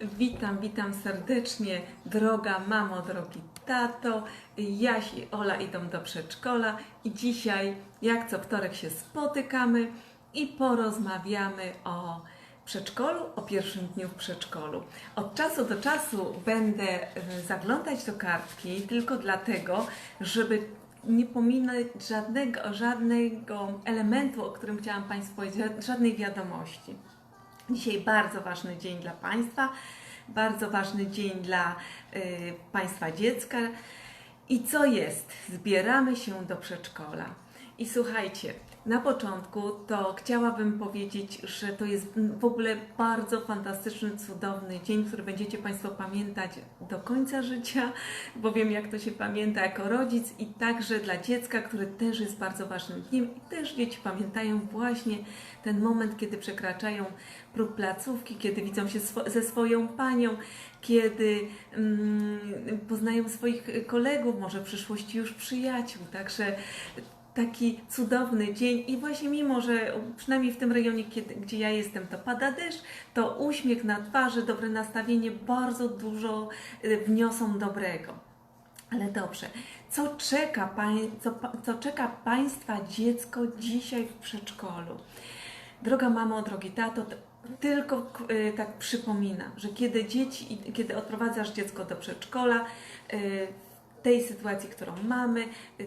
Witam, witam serdecznie, droga mamo, drogi tato. Jaś i Ola idą do przedszkola i dzisiaj, jak co wtorek, się spotykamy i porozmawiamy o przedszkolu, o pierwszym dniu w przedszkolu. Od czasu do czasu będę e, zaglądać do kartki tylko dlatego, żeby nie pominąć żadnego, żadnego elementu, o którym chciałam Państwu powiedzieć, żadnej wiadomości. Dzisiaj bardzo ważny dzień dla Państwa, bardzo ważny dzień dla y, Państwa dziecka. I co jest? Zbieramy się do przedszkola. I słuchajcie, na początku to chciałabym powiedzieć, że to jest w ogóle bardzo fantastyczny, cudowny dzień, który będziecie Państwo pamiętać do końca życia, bo wiem jak to się pamięta jako rodzic i także dla dziecka, który też jest bardzo ważnym dniem i też dzieci pamiętają właśnie ten moment, kiedy przekraczają próg placówki, kiedy widzą się swo- ze swoją panią, kiedy mm, poznają swoich kolegów, może w przyszłości już przyjaciół, także taki cudowny dzień i właśnie mimo, że przynajmniej w tym rejonie, kiedy, gdzie ja jestem, to pada deszcz, to uśmiech na twarzy, dobre nastawienie bardzo dużo y, wniosą dobrego. Ale dobrze, co czeka, pań, co, co czeka Państwa dziecko dzisiaj w przedszkolu? Droga mamo, drogi tato, tylko y, tak przypominam, że kiedy dzieci, kiedy odprowadzasz dziecko do przedszkola, y, tej sytuacji, którą mamy,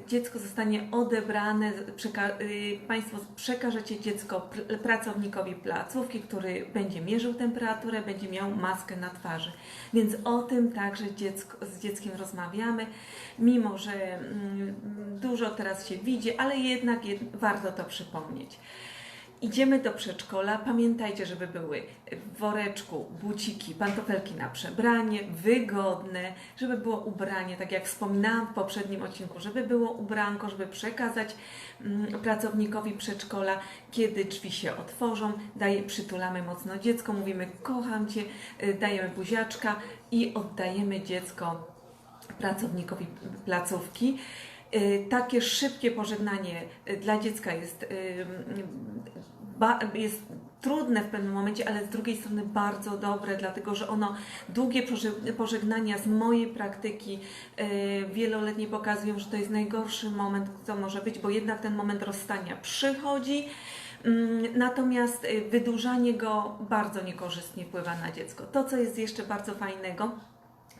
dziecko zostanie odebrane, przeka- y, Państwo przekażecie dziecko pr- pracownikowi placówki, który będzie mierzył temperaturę, będzie miał maskę na twarzy. Więc o tym także dziecko, z dzieckiem rozmawiamy, mimo że mm, dużo teraz się widzi, ale jednak jed- warto to przypomnieć. Idziemy do przedszkola. Pamiętajcie, żeby były w woreczku buciki, pantofelki na przebranie, wygodne, żeby było ubranie, tak jak wspominałam w poprzednim odcinku, żeby było ubranko, żeby przekazać mm, pracownikowi przedszkola, kiedy drzwi się otworzą, daje, przytulamy mocno dziecko, mówimy kocham Cię, y, dajemy buziaczka i oddajemy dziecko pracownikowi placówki. Y, Takie szybkie pożegnanie y, dla dziecka jest, y, ba, jest trudne w pewnym momencie, ale z drugiej strony bardzo dobre, dlatego że ono, długie poże- pożegnania z mojej praktyki wieloletniej pokazują, że to jest najgorszy moment, co może być, bo jednak ten moment rozstania przychodzi. Mm, Natomiast wydłużanie go bardzo niekorzystnie wpływa na dziecko. To, co jest jeszcze bardzo fajnego,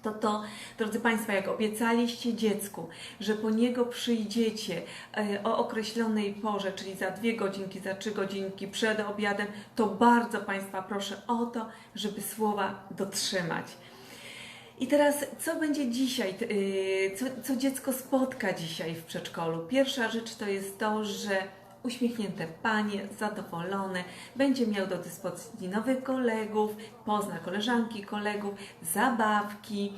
to to, drodzy Państwo, jak obiecaliście dziecku, że po niego przyjdziecie e, o określonej porze, czyli za dwie godzinki, za trzy godzinki przed obiadem, to bardzo Państwa proszę o to, żeby słowa dotrzymać. I teraz, co będzie dzisiaj, yy, co, co dziecko spotka dzisiaj w przedszkolu? Pierwsza rzecz to jest to, że uśmiechnięte panie, zadowolone, będzie miał do dyspozycji nowych kolegów, pozna koleżanki, kolegów, zabawki.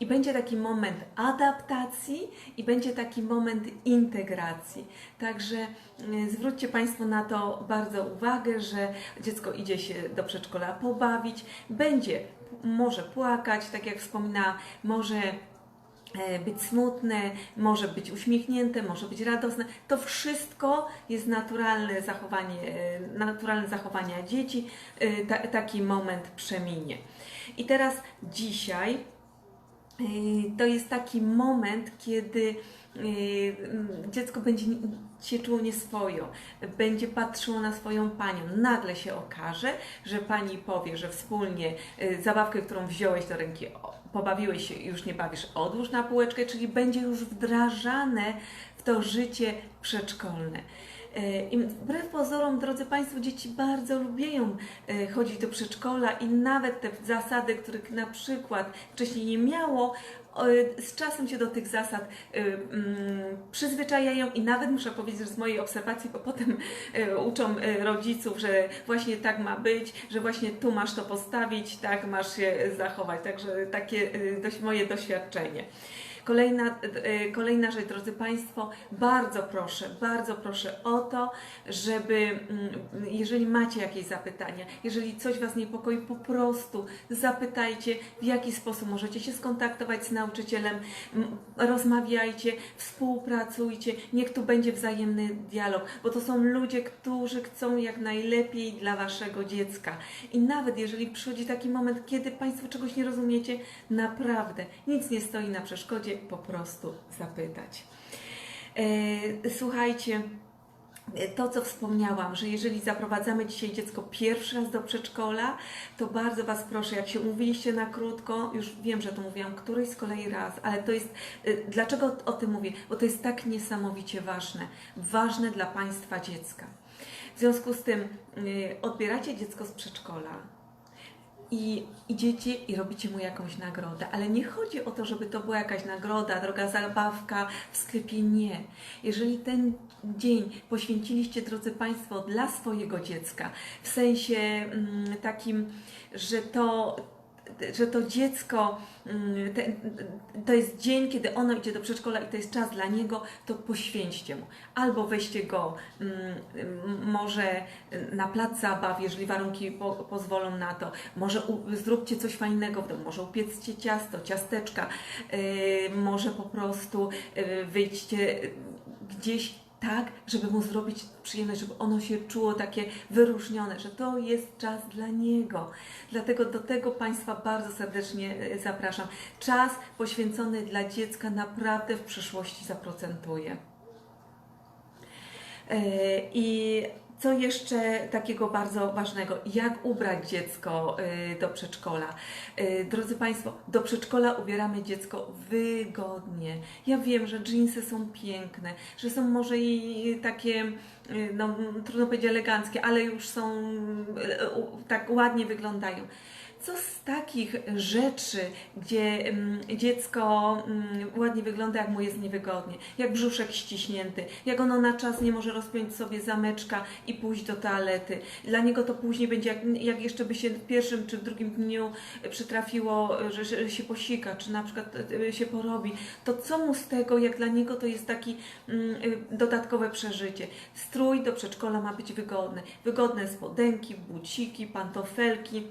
I będzie taki moment adaptacji i będzie taki moment integracji. Także y, zwróćcie Państwo na to bardzo uwagę, że dziecko idzie się do przedszkola pobawić, będzie może płakać, tak jak wspominałam, może być smutne, może być uśmiechnięte, może być radosne. To wszystko jest naturalne zachowanie, e, naturalne zachowania dzieci. E, Ta, taki moment przeminie. I teraz dzisiaj to jest taki moment, kiedy dziecko będzie się czuło nieswojo, będzie patrzyło na swoją panią. Nagle się okaże, że pani powie, że wspólnie zabawkę, którą wziąłeś do ręki, pobawiłeś się już nie bawisz, odłóż na półeczkę, czyli będzie już wdrażane w to życie przedszkolne. E, I wbrew pozorom, drodzy Państwo, dzieci bardzo lubią e, chodzić do przedszkola i nawet te zasady, których na przykład wcześniej nie miało, z czasem się do tych zasad e, mm, przyzwyczajają i nawet muszę powiedzieć, że z mojej obserwacji, bo potem e, uczą rodziców, że właśnie tak ma być, że właśnie tu masz to postawić, tak masz się zachować. Także takie moje doświadczenie. Kolejna, e, kolejna rzecz, drodzy Państwo, bardzo proszę, bardzo proszę o to, żeby, mm, jeżeli macie jakieś zapytania, jeżeli coś Was niepokoi, po prostu zapytajcie, w jaki sposób możecie się skontaktować z nauczycielem, rozmawiajcie, współpracujcie, niech tu będzie wzajemny dialog, bo to są ludzie, którzy chcą jak najlepiej dla Waszego dziecka. I nawet jeżeli przychodzi taki moment, kiedy Państwo czegoś nie rozumiecie, naprawdę nic nie stoi na przeszkodzie, po prostu zapytać. E, Słuchajcie, to, co wspomniałam, że jeżeli zaprowadzamy dzisiaj dziecko pierwszy raz do przedszkola, to bardzo Was proszę, jak się umówiliście na krótko, już wiem, że to mówiłam któryś z kolei raz, ale to jest, y, dlaczego o- tym mówię? Bo to jest tak niesamowicie ważne, ważne dla Państwa dziecka. W związku z tym y, odbieracie dziecko z przedszkola, i idziecie i robicie mu jakąś nagrodę. Ale nie chodzi o to, żeby to była jakaś nagroda, droga zabawka w sklepie. Nie. Jeżeli ten dzień poświęciliście, drodzy Państwo, dla swojego dziecka, w sensie mm, takim, że to że to dziecko, mm, te, to jest dzień, kiedy ono idzie do przedszkola i to jest czas dla niego, to poświęćcie mu. Albo weźcie go mm, mm, może na plac zabaw, jeżeli warunki po, pozwolą na to. Może u, zróbcie coś fajnego w domu, może upieczcie ciasto, ciasteczka, yy, może po prostu yy, wyjdźcie gdzieś tak, żeby mu zrobić przyjemność, żeby ono się czuło takie wyróżnione, że to jest czas dla niego. Dlatego do tego Państwa bardzo serdecznie e, zapraszam. Czas poświęcony dla dziecka naprawdę w przyszłości zaprocentuje. E, I co jeszcze takiego bardzo ważnego? Jak ubrać dziecko e, do przedszkola? E, Drodzy Państwo, do przedszkola ubieramy dziecko wygodnie. Ja wiem, że dżinsy są piękne, że są może i takie, e, no trudno powiedzieć eleganckie, ale już są tak ładnie wyglądają. Co z takich rzeczy, gdzie mm, dziecko mm, ładnie wygląda, jak mu jest niewygodnie, jak brzuszek ściśnięty, jak ono na czas nie może rozpiąć sobie zameczka i pójść do toalety. Dla niego to później będzie, jak, jak jeszcze by się w pierwszym czy w drugim dniu przytrafiło, że, że się posika, czy na przykład e, się porobi, to co mu z tego, jak dla niego to jest taki mm, e, dodatkowe przeżycie. Strój do przedszkola ma być wygodny. Wygodne spodenki, buciki, pantofelki.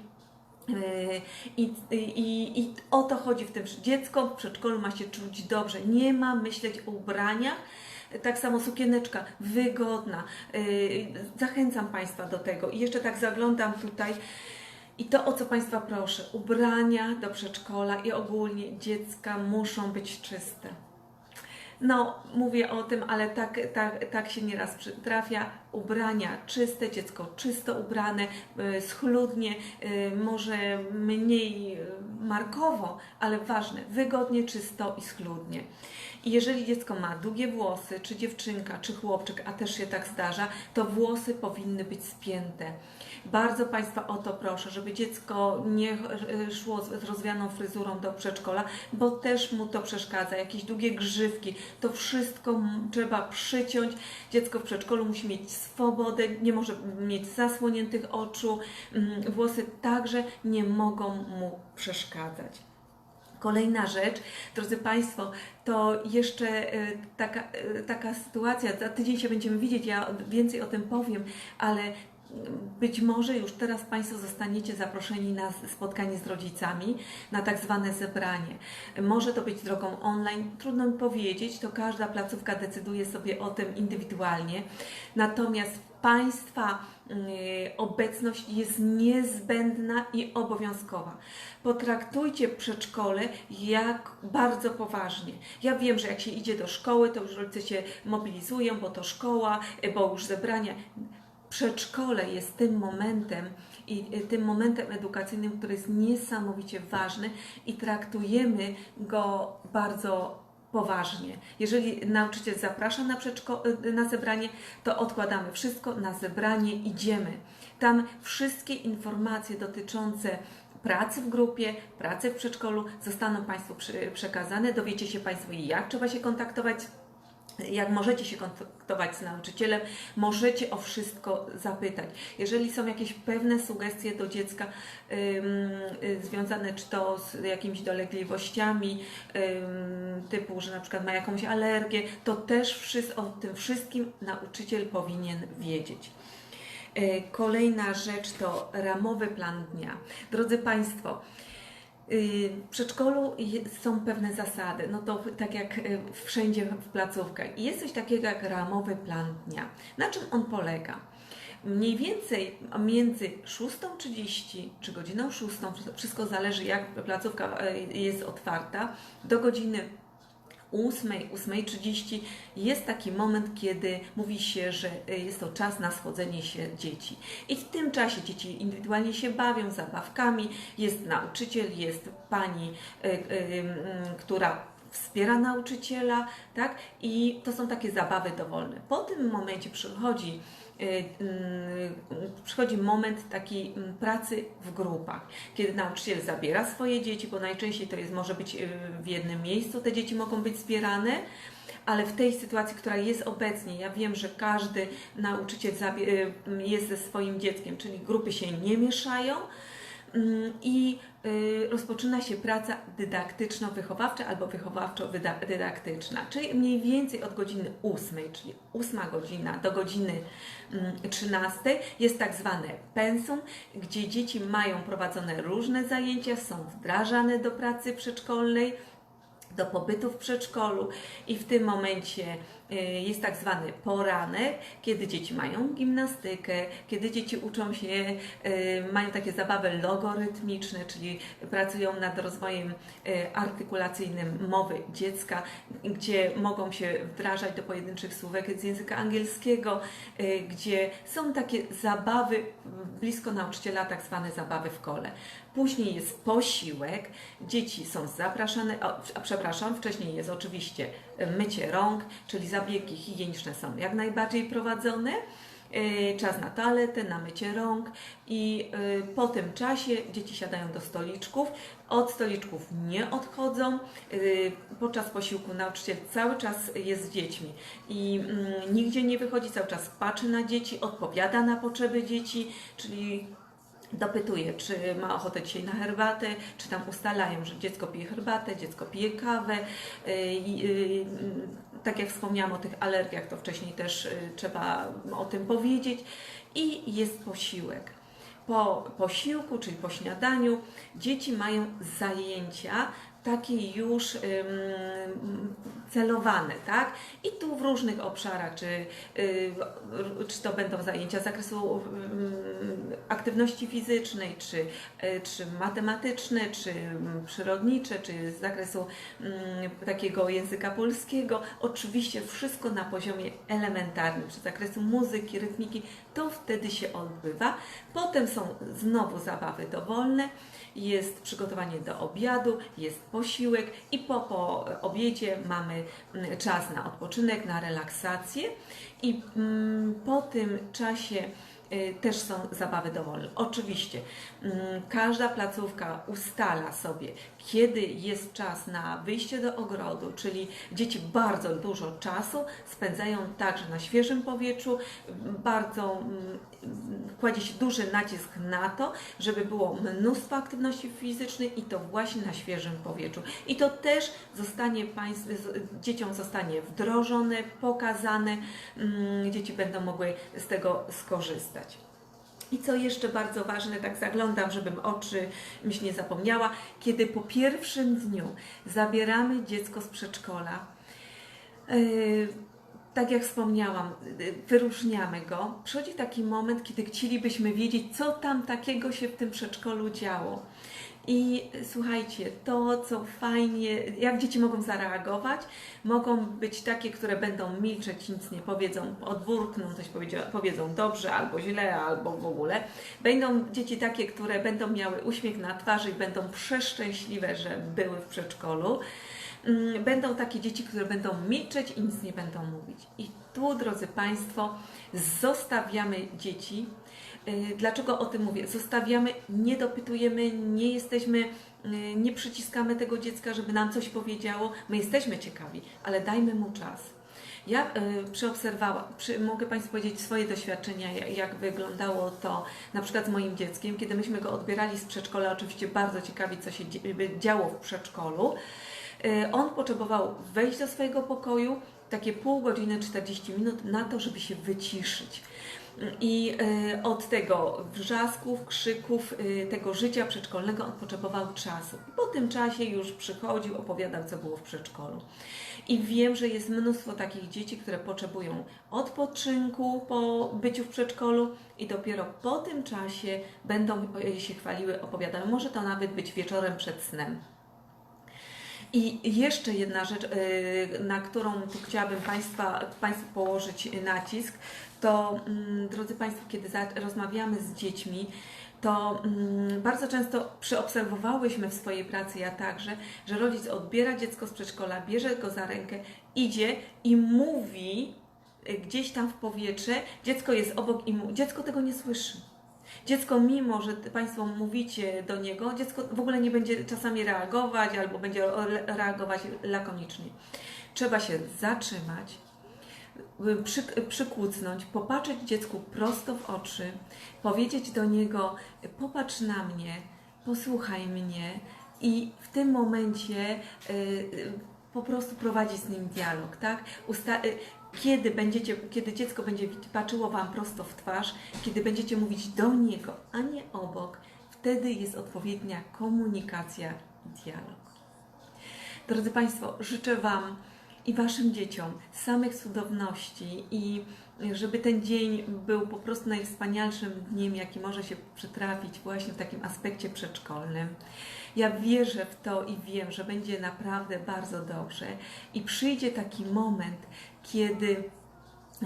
I, i, I o to chodzi w tym, że dziecko w przedszkolu ma się czuć dobrze. Nie ma myśleć o ubraniach. Tak samo sukieneczka wygodna. Yy, Zachęcam Państwa do tego. I jeszcze tak zaglądam tutaj. I to, o co Państwa proszę, ubrania do przedszkola i ogólnie dziecka muszą być czyste. No, mówię o tym, ale tak, tak, tak się nieraz przytrafia. Ubrania czyste, dziecko czysto ubrane, y, schludnie, y, może mniej y, markowo, ale ważne, wygodnie, czysto i schludnie. I jeżeli dziecko ma długie włosy, czy dziewczynka, czy chłopczyk, a też się tak zdarza, to włosy powinny być spięte. Bardzo Państwa o to proszę, żeby dziecko nie e, szło z rozwianą fryzurą do przedszkola, bo też mu to przeszkadza. Jakieś długie grzywki, to wszystko trzeba przyciąć. Dziecko w przedszkolu musi mieć swobodę, nie może mieć zasłoniętych oczu. Mm, Włosy także nie mogą mu przeszkadzać. Kolejna rzecz, drodzy Państwo, to jeszcze e, taka, e, taka sytuacja, za tydzień się będziemy widzieć, ja więcej o tym powiem, ale być może już teraz Państwo zostaniecie zaproszeni na spotkanie z rodzicami, na tak zwane zebranie. Może to być drogą online, trudno mi powiedzieć, to każda placówka decyduje sobie o tym indywidualnie. Natomiast Państwa y, obecność jest niezbędna i obowiązkowa. Potraktujcie przedszkole jak bardzo poważnie. Ja wiem, że jak się idzie do szkoły, to już rodzice się mobilizują, bo to szkoła, bo już zebrania. Przedszkole jest tym momentem i tym momentem edukacyjnym, który jest niesamowicie ważny i traktujemy go bardzo poważnie. Jeżeli nauczyciel zaprasza na, y, na zebranie, to odkładamy wszystko, na zebranie idziemy. Tam wszystkie informacje dotyczące pracy w grupie, pracy w przedszkolu zostaną Państwu przekazane. Dowiecie się Państwo, jak trzeba się kontaktować jak możecie się kontaktować z nauczycielem, możecie o wszystko zapytać. Jeżeli są jakieś pewne sugestie do dziecka y, związane czy to z jakimiś dolegliwościami, typu, że na przykład ma jakąś alergię, to też wszys- o tym wszystkim nauczyciel powinien wiedzieć. Y, Kolejna rzecz to ramowy plan dnia. Drodzy Państwo, w przedszkolu są pewne zasady, no to tak jak y, wszędzie w placówkach. Jest coś takiego jak ramowy plan dnia. Na czym on polega? Mniej więcej między 6.30 czy godziną 6, wszystko zależy jak placówka y, jest otwarta, do godziny 8, 8.30 jest taki moment, kiedy mówi się, że y, jest to czas na schodzenie się dzieci. I w tym czasie dzieci indywidualnie się bawią zabawkami, jest nauczyciel, jest pani, y, mm, która wspiera nauczyciela, tak? I to są takie zabawy dowolne. Po tym momencie przychodzi y, y, przychodzi moment takiej mm, pracy w grupach, kiedy nauczyciel zabiera swoje dzieci, bo najczęściej to jest, może być y, w jednym miejscu, te dzieci mogą być zbierane, ale w tej sytuacji, która jest obecnie, ja wiem, że każdy nauczyciel y, jest ze swoim dzieckiem, czyli grupy się nie mieszają, Mm, i y, rozpoczyna się praca dydaktyczno-wychowawcza albo wychowawczo-dydaktyczna, czyli mniej więcej od godziny 8, czyli 8 godzina do godziny mm, 13 jest tak zwane pensum, gdzie dzieci mają prowadzone różne zajęcia, są wdrażane do pracy przedszkolnej, do pobytu w przedszkolu i w tym momencie jest tak zwany poranek, kiedy dzieci mają gimnastykę, kiedy dzieci uczą się, y, mają takie zabawy logorytmiczne, czyli pracują nad rozwojem y, artykulacyjnym mowy dziecka, gdzie mogą się wdrażać do pojedynczych słówek z języka angielskiego, gdzie są takie zabawy blisko nauczyciela, tak zwane zabawy w kole. Później jest posiłek, dzieci są zapraszane, a przepraszam, wcześniej jest oczywiście mycie rąk, czyli zabiegi higieniczne są jak najbardziej prowadzone. Yy, Czas na toaletę, na mycie rąk i yy, po tym czasie dzieci siadają do stoliczków. Od stoliczków nie odchodzą. Yy, Podczas posiłku nauczyciel cały czas jest z dziećmi i mm, nigdzie nie wychodzi, cały czas patrzy na dzieci, odpowiada na potrzeby dzieci, czyli dopytuje, czy ma ochotę dzisiaj na herbatę, czy tam ustalają, że dziecko pije herbatę, dziecko pije kawę. Tak jak wspomniałam o tych alergiach, to wcześniej też yy, trzeba o tym powiedzieć. I jest posiłek. Po posiłku, czyli po śniadaniu, dzieci mają zajęcia takie już ym, celowane, tak? I tu w różnych obszarach, czy, y, czy to będą zajęcia z zakresu aktywności fizycznej, czy, y, czy matematyczne, czy przyrodnicze, czy z zakresu takiego języka polskiego. Oczywiście wszystko na poziomie elementarnym, czy z zakresu muzyki, rytmiki, to wtedy się odbywa. Potem są znowu zabawy dowolne, jest przygotowanie do obiadu, jest posiłek i po, po obiedzie mamy mm, czas na odpoczynek, na relaksację. I mm, po tym czasie też są zabawy dowolne. Oczywiście mm, każda placówka ustala sobie, kiedy jest czas na wyjście do ogrodu, czyli dzieci bardzo dużo czasu spędzają także na świeżym powietrzu, bardzo mm, kładzie się duży nacisk na to, żeby było mnóstwo aktywności fizycznej i to właśnie na świeżym powietrzu. I to też zostanie państw, dzieciom zostanie wdrożone, pokazane, mm, dzieci będą mogły z tego skorzystać. I co jeszcze bardzo ważne, tak zaglądam, żebym oczy mi się nie zapomniała, kiedy po pierwszym dniu zabieramy dziecko z przedszkola, yy, tak jak wspomniałam, yy, wyróżniamy go. Przychodzi taki moment, kiedy chcielibyśmy wiedzieć, co tam takiego się w tym przedszkolu działo. I słuchajcie, to co fajnie, jak dzieci mogą zareagować, mogą być takie, które będą milczeć, nic nie powiedzą, odburkną, coś powiedzą dobrze albo źle, albo w ogóle. Będą dzieci takie, które będą miały uśmiech na twarzy i będą przeszczęśliwe, że były w przedszkolu. Mm, Będą takie dzieci, które będą milczeć i nic nie będą mówić. I tu, drodzy Państwo, zostawiamy dzieci. Y, Dlaczego o tym mówię? Zostawiamy, nie dopytujemy, nie jesteśmy, y, nie przyciskamy tego dziecka, żeby nam coś powiedziało. My jesteśmy ciekawi, ale dajmy mu czas. Ja y, przeobserwałam, przy, mogę Państwu powiedzieć swoje doświadczenia, jak, wyglądało to na przykład z moim dzieckiem, kiedy myśmy go odbierali z przedszkola, oczywiście bardzo ciekawi, co się działo w przedszkolu. On potrzebował wejść do swojego pokoju, takie pół godziny, 40 minut na to, żeby się wyciszyć. I y, od tego wrzasków, krzyków, y, tego życia przedszkolnego on potrzebował czasu. Po tym czasie już przychodził, opowiadał, co było w przedszkolu. I wiem, że jest mnóstwo takich dzieci, które potrzebują odpoczynku po byciu w przedszkolu i dopiero po tym czasie będą y, się chwaliły, opowiadały. Może to nawet być wieczorem przed snem. I jeszcze jedna rzecz, y, na którą chciałabym Państwa, Państwu położyć nacisk, to mm, drodzy Państwo, kiedy rozmawiamy z dziećmi, to mm, bardzo często przeobserwowałyśmy w swojej pracy, ja także, że rodzic odbiera dziecko z przedszkola, bierze go za rękę, idzie i mówi gdzieś tam w powietrze, dziecko jest obok i mu, dziecko tego nie słyszy. Dziecko, mimo że Państwo mówicie do niego, dziecko w ogóle nie będzie czasami reagować albo będzie re- reagować lakonicznie. Trzeba się zatrzymać, przy, przykucnąć, popatrzeć dziecku prosto w oczy, powiedzieć do niego: Popatrz na mnie, posłuchaj mnie, i w tym momencie y, y, po prostu prowadzić z nim dialog, tak? Usta- y, kiedy, będziecie, kiedy dziecko będzie patrzyło Wam prosto w twarz, kiedy będziecie mówić do niego, a nie obok, wtedy jest odpowiednia komunikacja i dialog. Drodzy Państwo, życzę Wam i Waszym dzieciom samych cudowności i żeby ten dzień był po prostu najwspanialszym dniem, jaki może się przytrafić właśnie w takim aspekcie przedszkolnym. Ja wierzę w to i wiem, że będzie naprawdę bardzo dobrze i przyjdzie taki moment, kiedy e,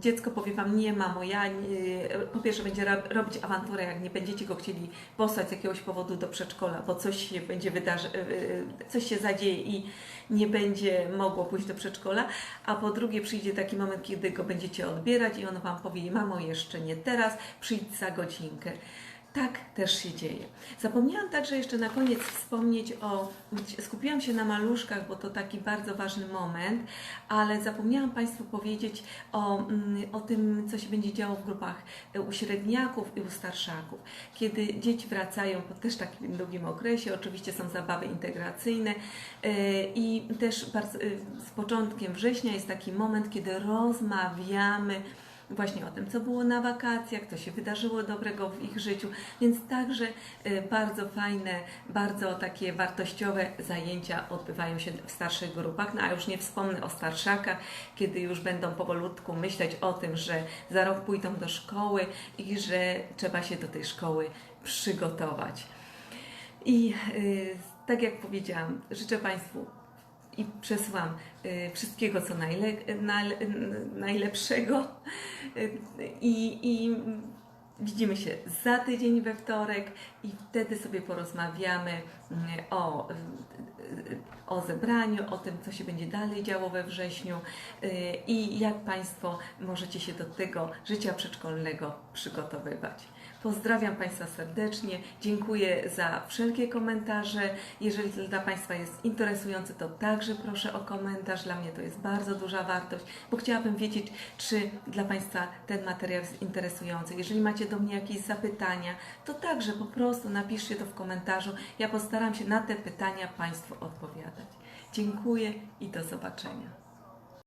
dziecko powie Wam, nie mamo, ja nie, po pierwsze będzie ro- robić awanturę, jak nie będziecie go chcieli posłać z jakiegoś powodu do przedszkola, bo coś się będzie wydarzy, e, e, coś się zadzieje i nie będzie mogło pójść do przedszkola, a po drugie przyjdzie taki moment, kiedy go będziecie odbierać i on Wam powie, mamo, jeszcze nie teraz, przyjdź za godzinkę. Tak też się dzieje. Zapomniałam także jeszcze na koniec wspomnieć o. Skupiłam się na maluszkach, bo to taki bardzo ważny moment, ale zapomniałam Państwu powiedzieć o, mm, o tym, co się będzie działo w grupach u średniaków i u starszaków. Kiedy dzieci wracają po też takim długim okresie, oczywiście są zabawy integracyjne e, i też e, z początkiem września jest taki moment, kiedy rozmawiamy właśnie o tym, co było na wakacjach, co się wydarzyło dobrego w ich życiu, więc także y, bardzo fajne, bardzo takie wartościowe zajęcia odbywają się w starszych grupach, no a już nie wspomnę o starszakach, kiedy już będą powolutku myśleć o tym, że za rok pójdą do szkoły i że trzeba się do tej szkoły przygotować. I y, tak jak powiedziałam, życzę Państwu i przesyłam y, wszystkiego, co najle, nale, najlepszego. Y, I, I widzimy się za tydzień we wtorek i wtedy sobie porozmawiamy mm, o, y, o zebraniu, o tym, co się będzie dalej działo we wrześniu y, i jak Państwo możecie się do tego życia przedszkolnego przygotowywać. Pozdrawiam Państwa serdecznie, dziękuję za wszelkie komentarze. Jeżeli to dla Państwa jest interesujące, to także proszę o komentarz. Dla mnie to jest bardzo duża wartość, bo chciałabym wiedzieć, czy dla Państwa ten materiał jest interesujący. Jeżeli macie do mnie jakieś zapytania, to także po prostu napiszcie to w komentarzu. Ja postaram się na te pytania Państwu odpowiadać. Dziękuję i do zobaczenia.